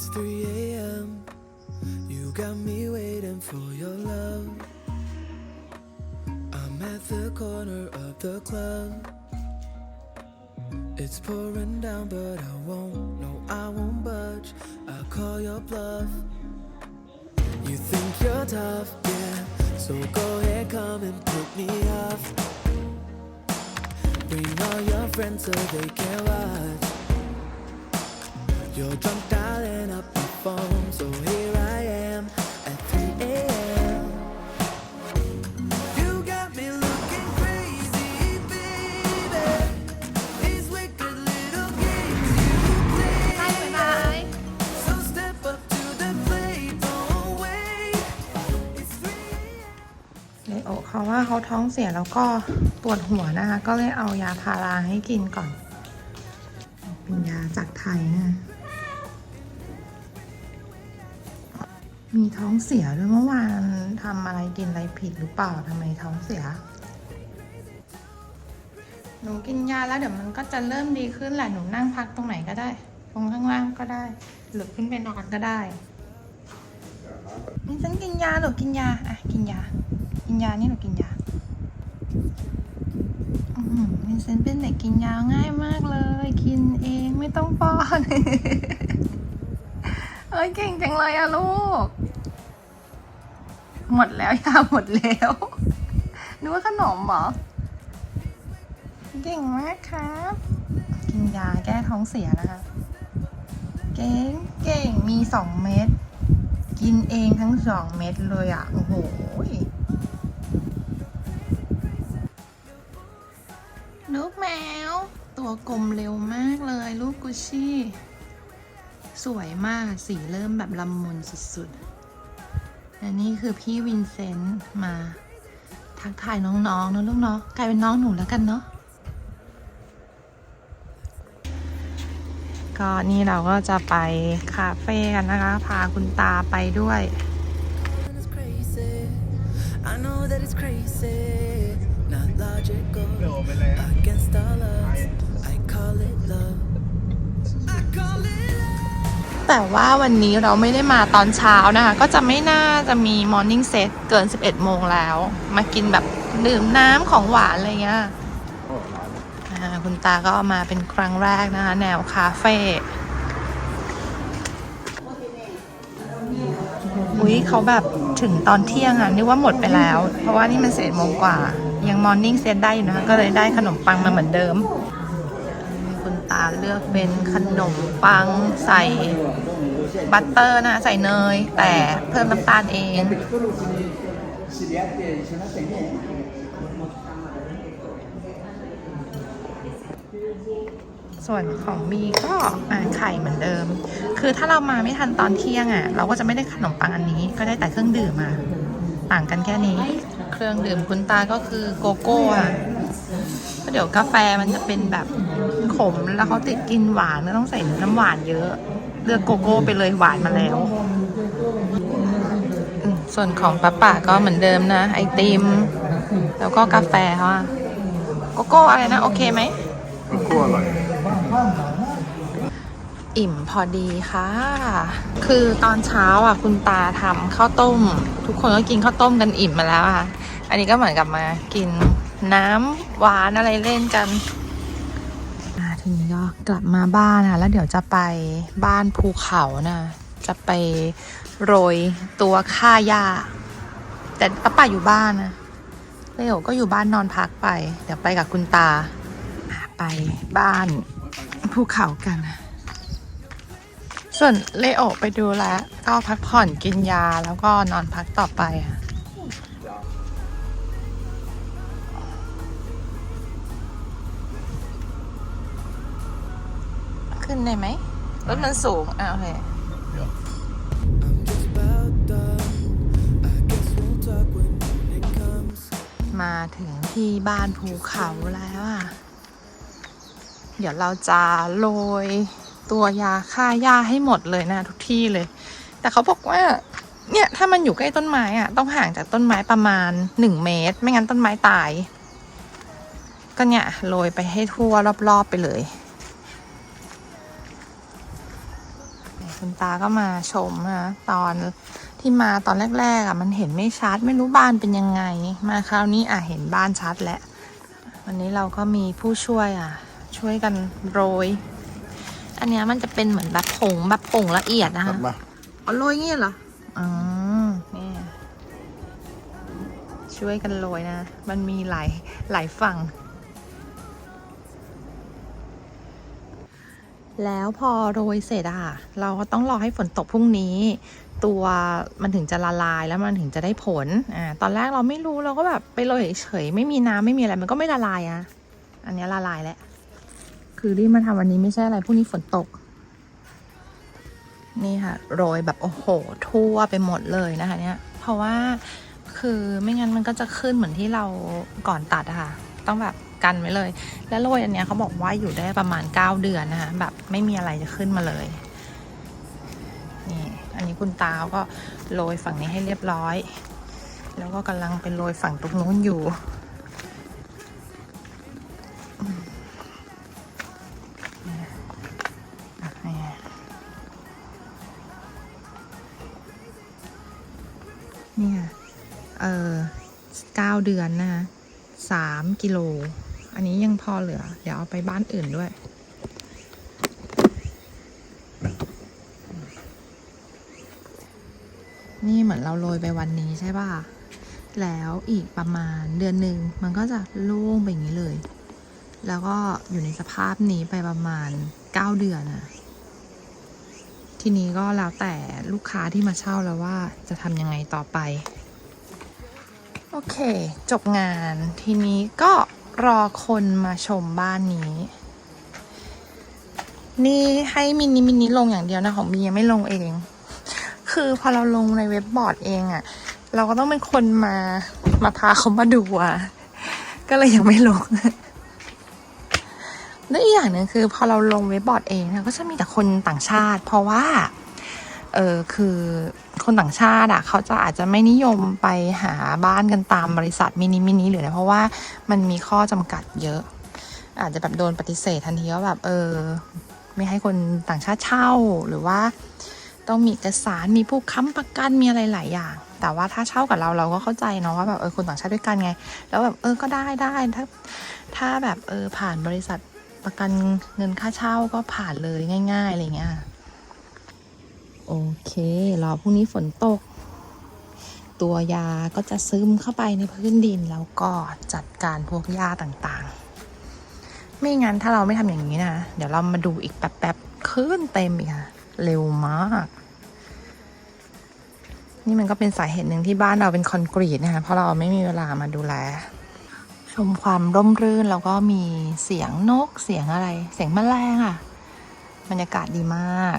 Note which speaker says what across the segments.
Speaker 1: It's 3 a.m. You got me waiting for your love. I'm at the corner of the club. It's pouring down, but I won't. No, I won't budge. I'll call your bluff. You think you're tough, yeah. So go ahead, come and put me off. Bring all your friends so they can watch. You're drunk dialing up the phone, so here I am at 3 a.m. You got me looking crazy, baby. These wicked little games you play.
Speaker 2: ใช่บ๊ายบาย
Speaker 1: So step up to the plate, don't wait. It's 3 a.m.
Speaker 2: เลโอเขาว่าเขาท้องเสียแล้วก็ปวดหัวนะคะ ก็เลยเอายาพาราให้กินก่อน เป็นยาจากไทยนะ มีท้องเสียด้วยเมื่อวานทำอะไรกินอะไรผิดหรือเปล่าทำไมท้องเสีย หนูกินยาแล้วเดี๋ยวมันก็จะเริ่มดีขึ้นแหละหนูนั่งพักตรงไหนก็ได้ตรงข้างล่างก็ได้ หรือขึ้นไปนอนก็ได้นี่ฉันกินยาหรือกินยาอะกินยา กินยานี่หนูกินยาอืมวินเซนเป็นเด็กกินยาง่ายมากเลย กินเองไม่ต้องป้อนเอ้ยเก่งจังเลยอะลูก หมดแล้วยาหมดแล้วนึกว่าขนมเหรอเก่งมากครับ กินยาแก้ท้องเสียนะคะ เก่งเก่งมีสองเม็ดกินเองทั้งสองเม็ดเลยอะ โอ้โหลูกแมว ตัวกลมเร็วมากเลยลูกกุชชี่ สวยมากสีเริ่มแบบละมุนสุดๆ และนี่คือพี่วินเซนต์มาทักทายน้องๆนะลูกเนาะกลายเป็นน้องหนูแล้วกันเนาะก็นี่เราก็จะไปคาเฟ่กันนะคะ พาคุณตาไปด้วย
Speaker 1: It's crazy. I know that it's crazy. Not logical. Against all odds. I call it love.
Speaker 2: แต่ว่าวันนี้เราไม่ได้มาตอนเช้านะคะ ก็จะไม่น่าจะมีมอร์นิ่งเซตเกิน 11 โมงแล้ว มากินแบบดื่มน้ำของหวานอะไรเงี้ยคุณตาก็มาเป็นครั้งแรกนะคะ แนวคาเฟ่อุ้ยเขาแบบถึงตอนเที่ยงอะนึกว่าหมดไปแล้ว เพราะว่านี่มันเสร็จโมงกว่า ยังมอร์นิ่งเซตได้อยู่นะคะก็เลยได้ขนมปังมาเหมือนเดิม เลือกเป็นขนมปังใส่บัตเตอร์นะใส่เนย แต่เพิ่มน้ำตาลเองส่วนของมีก็อไข่เหมือนเดิม คือถ้าเรามาไม่ทันตอนเที่ยงอะ เราก็จะไม่ได้ขนมปังอันนี้ก็ได้แต่เครื่องดื่มมาต่างกันแค่นี้ เครื่องดื่มคุณตาก็คือโกโก้อะ เพราะเดี๋ยวกาแฟมันจะเป็นแบบขมแล้วเขาติดกินหวานก็ต้องใส่น้ำหวานเยอะ เลือกโกโก้ไปเลยหวานมาแล้วอืมส่วนของป้าป่าก็เหมือนเดิมนะ ไอติม แล้วก็กาแฟเขาอะโกโก้อะไรนะ โอเคไหม
Speaker 3: ก็อร่อย
Speaker 2: อิ่มพอดีค่ะ คือตอนเช้าอะ คุณตาทำข้าวต้ม ทุกคนก็กินข้าวต้มกันอิ่มมาแล้วค่ะ อันนี้ก็เหมือนกับมากิน น้ำหวานอะไรเล่นกันทีนี้ก็กลับมาบ้านค่ะแล้วเดี๋ยวจะไปบ้านภูเขานะจะไปโรยตัวค่าหญ้าแต่ป้าป่าอยู่บ้านนะเลโอก็อยู่บ้านนอนพักไป เดี๋ยวไปกับคุณตา ไปบ้านภูเขากัน ส่วนเลโอไปดูแลก็พักผ่อนกินยาแล้วก็นอนพักต่อไปค่ะ ได้ไหมรถมันสูงอะโอเค
Speaker 1: I'm just about done. I guess we'll talk when it comes.
Speaker 2: มาถึงที่บ้านภูเขาแล้วอะ เดี๋ยวเราจะโรยตัวยาฆ่าหญ้าให้หมดเลยนะทุกที่เลย แต่เขาบอกว่า เนี่ยถ้ามันอยู่ใกล้ต้นไม้อะ ต้องห่างจากต้นไม้ประมาณหนึ่งเมตร ไม่งั้นต้นไม้ตาย ก็เนี่ยโรยไปให้ทั่วรอบๆไปเลย คุณตาก็มาชมนะตอนที่มาตอนแรกๆอะ มันเห็นไม่ชัด ไม่รู้บ้านเป็นยังไง มาคราวนี้อะเห็นบ้านชัดแล้ววันนี้เราก็มีผู้ช่วยอะ ช่วยกันโรย อันเนี้ยมันจะเป็นเหมือนแบบผงแบบผงละเอียดนะคะ
Speaker 3: มา
Speaker 2: อ๋อโรยงี้เหรออ๋อนี่ช่วยกันโรยนะ มันมีหลายหลายฝั่ง แล้วพอโรยเสร็จอะค่ะ เราก็ต้องรอให้ฝนตกพรุ่งนี้ ตัวมันถึงจะละลายแล้วมันถึงจะได้ผลอ่าตอนแรกเราไม่รู้เราก็แบบไปโรยเฉยไม่มีน้ำไม่มีอะไรมันก็ไม่ละลายอะอันนี้ละลายแล้วคือที่มาทำวันนี้ไม่ใช่อะไรพรุ่งนี้ฝนตก นี่ค่ะ โรยแบบโอ้โห ทั่วไปหมดเลยนะคะ เนี่ย เพราะว่าคือไม่งั้นมันก็จะขึ้นเหมือนที่เราก่อนตัดอะค่ะ ต้องแบบ กันไว้เลย แล้วโรยอันเนี้ยเขาบอกว่าอยู่ได้ประมาณ 9 เดือนนะคะแบบไม่มีอะไรจะขึ้นมาเลยนี่อันนี้คุณตาก็โรยฝั่งนี้ให้เรียบร้อย แล้วก็กำลังเป็นโรยฝั่งตรงนู้นอยู่อืมอะนี่เนี่ย เออเก้าเดือนนะคะสามกิโล อันนี้ยังพอเหลือ เดี๋ยวเอาไปบ้านอื่นด้วย นี่เหมือนเราโรยไปวันนี้ใช่ป่ะ แล้วอีกประมาณเดือนหนึ่งมันก็จะโล่งไปอย่างนี้เลย แล้วก็อยู่ในสภาพนี้ไปประมาณเก้าเดือนอะทีนี้ก็แล้วแต่ลูกค้าที่มาเช่าแล้วว่าจะทำยังไงต่อไป โอเค จบงานทีนี้ก็ รอคนมาชมบ้านนี้ นี่ให้มินิมินิลงอย่างเดียวนะของมียังไม่ลงเอง คือพอเราลงในเว็บบอร์ดเองอะเราก็ต้องเป็นคนมามาพาเขามาดูอะก็เลยยังไม่ลงแล้วอีกอย่างหนึ่งคือพอเราลงเว็บบอร์ดเองเนี่ยก็จะมีแต่คนต่างชาติ เพราะว่า เออคือ คนต่างชาติอะเขาจะอาจจะไม่นิยมไปหาบ้านกันตามบริษัทมินิมินิหรืออะไรเพราะว่ามันมีข้อจำกัดเยอะ อาจจะแบบโดนปฏิเสธทันทีว่าแบบเออ ไม่ให้คนต่างชาติเช่าหรือว่าต้องมีเอกสารมีผู้ค้ำประกันมีอะไรหลายอย่าง แต่ว่าถ้าเช่ากับเราเราก็เข้าใจเนาะว่าแบบเออคนต่างชาติด้วยกันไง แล้วแบบเออก็ได้ได้ถ้าถ้าแบบเออผ่านบริษัทประกันเงินค่าเช่าก็ผ่านเลยง่าย ๆอะไรเงี้ย โอเครอพรุ่งนี้ฝนตก ตัวยาก็จะซึมเข้าไปในพื้นดินแล้วก็จัดการพวกหญ้าต่างๆ ไม่งั้นถ้าเราไม่ทำอย่างนี้นะ เดี๋ยวเรามาดูอีกแป๊บๆขึ้นเต็มอีกค่ะ เร็วมาก นี่มันก็เป็นสาเหตุหนึ่งที่บ้านเราเป็นคอนกรีตนะคะเพราะเราไม่มีเวลามาดูแลชมความร่มรื่นแล้วก็มีเสียงนกเสียงอะไร เสียงแมลงอะ บรรยากาศดีมาก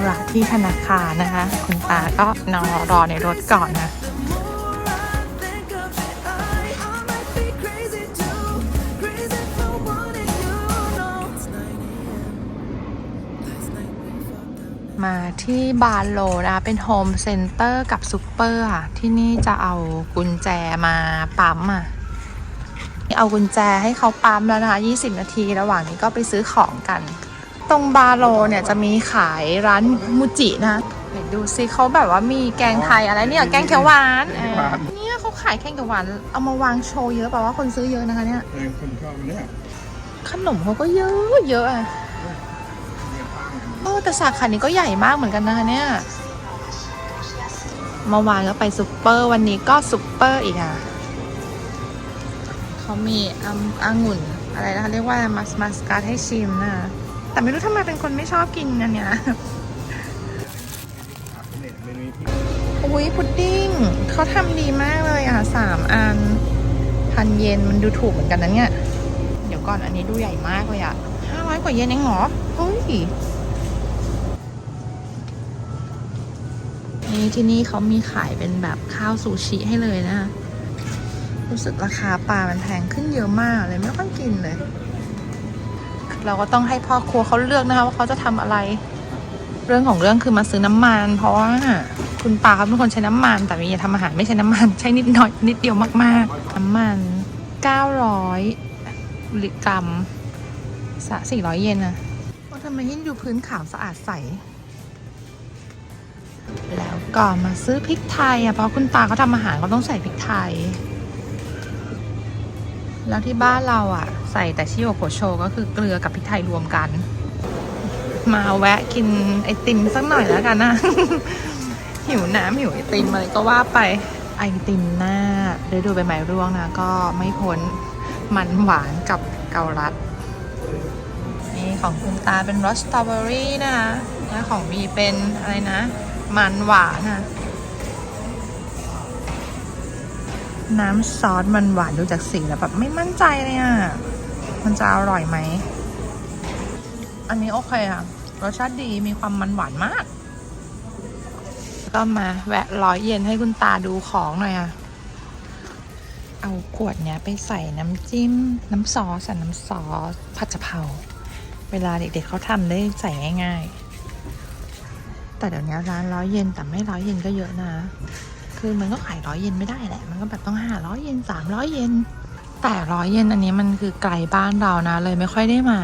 Speaker 2: ำธุระที่ธนาคารนะคะ คุณตาก็นอนรอในรถก่อนนะมาที่บาโลนะคะเป็นโฮมเซ็นเตอร์กับซูเปอร์ค่ะ ที่นี่จะเอากุญแจมาปั๊มอะเอากุญแจให้เขาปั๊มแล้วนะคะ 20 นาที ระหว่างนี้ก็ไปซื้อของกัน ตรงบาร์โลเนี่ยจะมีขายร้านมูจินะเดี๋ยวดูซิเขาแบบว่ามีแกงไทยอะไรเนี่ยแกงเขียวหวานอ่าเนี่ยเขาขายแกงเขียวหวานเอามาวางโชว์เยอะแปลว่าคนซื้อเยอะนะคะเนี่ย
Speaker 3: เออคนชอบอันเนี่ย
Speaker 2: ขนมเขาก็เยอะเยอะอะโอ้แต่สาขานี้ก็ใหญ่มากเหมือนกันนะคะเนี่ยเมื่อวานก็ไปซุปเปอร์วันนี้ก็ซุปเปอร์อีกอะเขามีอัมองุ่นอะไรนะคะเรียกว่ามัสมัสการ์ดให้ชิมนะ แต่ไม่รู้ทำไมเป็นคนไม่ชอบกินอันเนี้ย
Speaker 3: เนี่ย
Speaker 2: อุ้ยพุดดิ้งเขาทำดีมากเลยอะสามอันพันเยนมันดูถูกเหมือนกันนะเนี่ย เดี๋ยวก่อนอันนี้ดูใหญ่มากเลยอะห้าร้อยกว่าเยนเองเหรอเฮ้ยนี่ที่นี่เขามีขายเป็นแบบข้าวซูชิให้เลยนะ รู้สึกราคาปลามันแพงขึ้นเยอะมากเลยไม่ค่อยกินเลย เราก็ต้องให้พ่อครัวเขาเลือกนะคะว่าเขาจะทำอะไร เรื่องของเรื่องคือมาซื้อน้ำมัน เพราะว่าคุณปาเขาเป็นคนใช้น้ำมัน แต่มีทำอาหารไม่ใช้น้ำมัน ใช้นิดหน่อยนิดเดียวมากๆ น้ำมัน 900มิลลิกรัมสะ400 เยนอะว่าทำไมหินอยู่พื้นขาวสะอาดใสแล้วก็มาซื้อพริกไทยอะเพราะคุณตาเขาทำอาหารเขาต้องใส่พริกไทย แล้วที่บ้านเราอะ ใส่แต่ชิโอโกโชก็คือเกลือกับพริกไทยรวมกัน มาแวะกินไอติมสักหน่อยแล้วกันนะ หิวน้ำหิวไอติมอะไรก็ว่าไปไอติมหน้าฤดูใบไม้ร่วงนะ ก็ไม่พ้นมันหวานกับเกาลัด นี่ของคุณตาเป็นรสสตรอเบอรี่นะคะแล้วของมีเป็นอะไรนะ มันหวานนะ น้ำซอสมันหวานดูจากสีแล้วแบบไม่มั่นใจเลยอะ มันจะอร่อยไหม อันนี้โอเคอะรสชาติดีมีความมันหวานมากแล้วก็มาแวะร้อยเย็นให้คุณตาดูของหน่อยอะ เอาขวดเนี้ยไปใส่น้ำจิ้ม น้ำซอสอะน้ำซอสผัดกะเพราเวลาเด็กๆเขาทำได้ใส่ง่าย ๆ แต่เดี๋ยวนี้ร้านร้อยเย็นแต่ไม่ร้อยเย็นก็เยอะนะ คือมันก็ขายร้อยเยนไม่ได้แหละ มันก็แบบต้องห้าร้อยเยนสามร้อยเยนแต่ร้อยเยนอันนี้มันคือไกลบ้านเรานะ เลยไม่ค่อยได้มา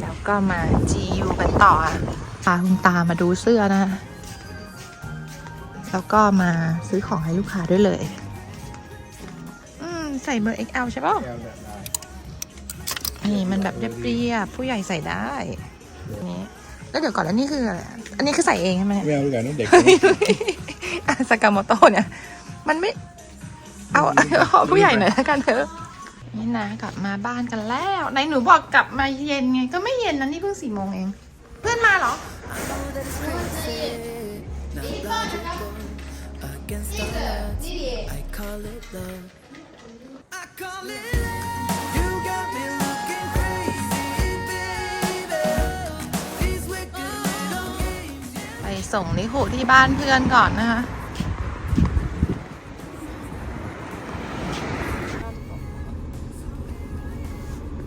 Speaker 2: แล้วก็มา GU กันต่อพาคุณตามาดูเสื้อนะ แล้วก็มาซื้อของให้ลูกค้าด้วยเลย อืม ใส่เบอร์ XL ใช่ป่ะ นี่มันแบบเรียบๆผู้ใหญ่ใส่ได้นี่แล้วเดี๋ยวก่อนแล้วนี่คืออะไรอะอันนี้คือใส่เองใช่ไหม
Speaker 3: ไม่เอาดีกว่านี่เด็ก
Speaker 2: อะสากามโตะเนี่ย มันไม่ เอาเอาผู้ใหญ่หน่อยแล้วกันเถอะนี่นะกลับมาบ้านกันแล้วไหนหนูบอกกลับมาเย็นไง ก็ไม่เย็นนะนี่เพิ่งสี่โมงเอง เพื่อนมาเหรอ
Speaker 1: Not logical, against the odds.
Speaker 2: ส่งลิขุที่บ้านเพื่อนก่อนนะคะ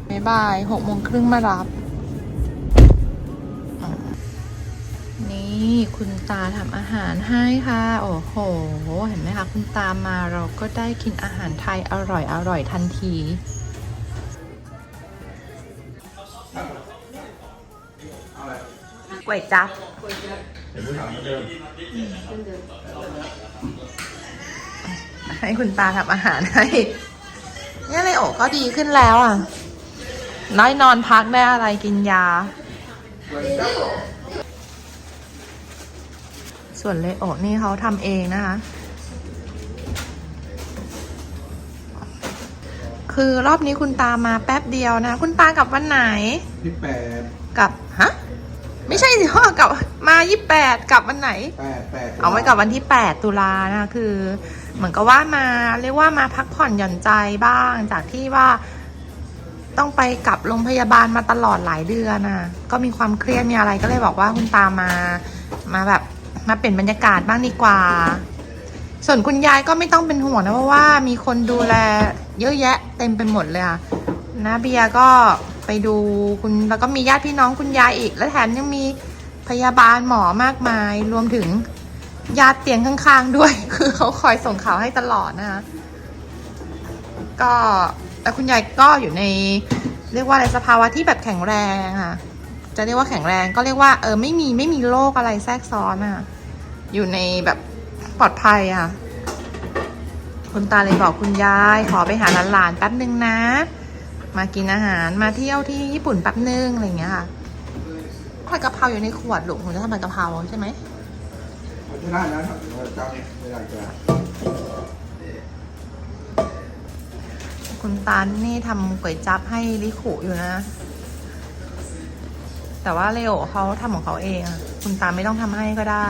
Speaker 2: บ๊ายบายหกโมงครึ่งมารับ นี่คุณตาทำอาหารให้ค่ะ โอ้โห เห็นไหมคะคุณตามาเราก็ได้กินอาหารไทยอร่อยอร่อยทันทีก๋วยจั๊บ
Speaker 3: เดี๋ยวผู้ถามเหมือนเดิม
Speaker 2: ให้คุณตาทำอาหารให้เนี่ยเลยโอก็ดีขึ้นแล้วอะ น้อยนอนพักได้อะไรกินยา ส่วนเลโอนี่เขาทำเองนะคะ คือรอบนี้คุณตามาแป๊บเดียวนะ คุณตากลับวันไหน
Speaker 3: ที่แปด
Speaker 2: กลับ ฮะ ไม่ใช่สิพ่อกลับมายี่แปดกลับวันไหน
Speaker 3: แปดแปด
Speaker 2: เอาไว้กับวันที่ 8 ตุลานะคะคือ เหมือนกับว่ามาเรียกว่ามาพักผ่อนหย่อนใจบ้าง จากที่ว่า ต้องไปกลับโรงพยาบาลมาตลอดหลายเดือนน่ะก็มีความเครียดมีอะไรก็เลยบอกว่าคุณตามา มาแบบมาเปลี่ยนบรรยากาศบ้างดีกว่า ส่วนคุณยายก็ไม่ต้องเป็นห่วงนะเพราะว่ามีคนดูแลเยอะแยะเต็มไปหมดเลยอะนะเบียร์ก็ ไปดูคุณแล้วก็มีญาติพี่น้องคุณยายอีก และแถมยังมีพยาบาลหมอมากมาย รวมถึงญาติเตียงข้างๆด้วย คือเขาคอยส่งข่าวให้ตลอดนะคะก็แต่คุณยายก็อยู่ใน เรียกว่าอะไรสภาวะที่แบบแข็งแรงค่ะ จะเรียกว่าแข็งแรงก็เรียกว่าเออไม่มีไม่มีโรคอะไรแทรกซ้อนอะ อยู่ในแบบปลอดภัยอะ คุณตาเลยบอกคุณยาย ขอไปหาหลานๆแป๊บนึงนะ มากินอาหารมาเที่ยวที่ญี่ปุ่นแป๊บนึงอะไรอย่างเงี้ยค่ะผัดกะเพราอยู่ในขวดหลุมคุณจะทำผัดกะเพราใช่ไหม
Speaker 3: ไม่ได้นะครับจำไม่ได้จ้ะ
Speaker 2: คุณตาลนี่ทำก๋วยจั๊บให้ลิขุอยู่นะ แต่ว่าเลโอเขาทำของเขาเอง คุณตาไม่ต้องทำให้ก็ได้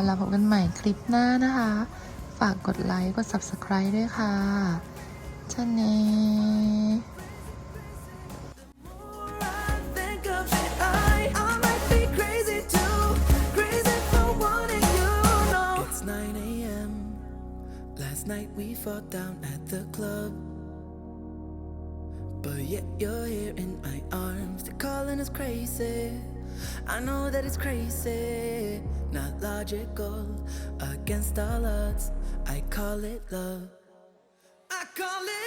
Speaker 2: ก็เราพบกันใหม่คลิปหน้านะคะ ฝากกดไลค์กด subscribe ด้วยค่ะชาเน
Speaker 1: I think of it, I, I might be crazy too. Crazy for wanting you. No, it's 9 a.m. Last night we fought down at the club. But yet you're here in my arms. They're calling us crazy. I know that it's crazy, not logical. Against all odds, I call it love. I call it